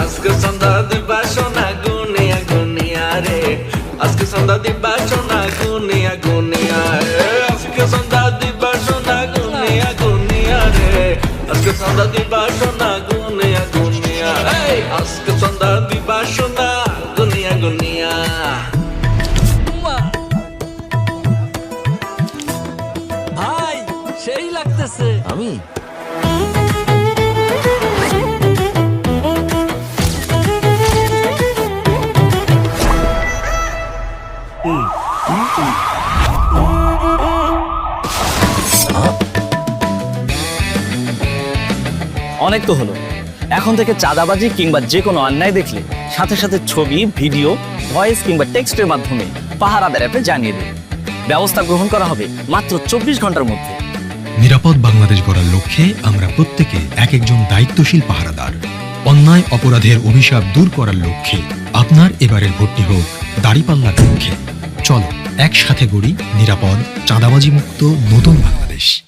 আজকে সন্ধ্যা দিবা সোনা গুনিয়া গুনিয়া রে আজকে সন্ধ্যা দিবা সোনা গুনিয়া গুনিয়া রে আজকে সন্ধ্যা দিবা সোনা গুনিয়া গুনিয়া রে আজকে সন্ধ্যা দিবা সোনা গুনিয়া গুনিয়া এই আজকে সন্ধ্যা দিবা সোনা গুনিয়া গুনিয়া সেই লাগতেছে। আমি? অনেক তো হলো। এখন থেকে চাঁদাবাজি কিংবা যে কোনো অন্যায় দেখলে সাথে সাথে ছবি ভিডিও ভয়েস কিংবা টেক্সটের মাধ্যমে পাহারাদার অ্যাপে জানিয়ে দেবে ব্যবস্থা গ্রহণ করা হবে মাত্র চব্বিশ ঘণ্টার মধ্যে। নিরাপদ বাংলাদেশ গড়ার লক্ষ্যে আমরা প্রত্যেকে এক একজন দায়িত্বশীল পাহারাদার। অন্যায় অপরাধের অভিশাপ দূর করার লক্ষ্যে আপনার এবারের ভর্তি হোক দাড়িপাল্লার লক্ষ্যে। চলো, একসাথে গড়ি নিরাপদ চাঁদাবাজি মুক্ত নতুন বাংলাদেশ।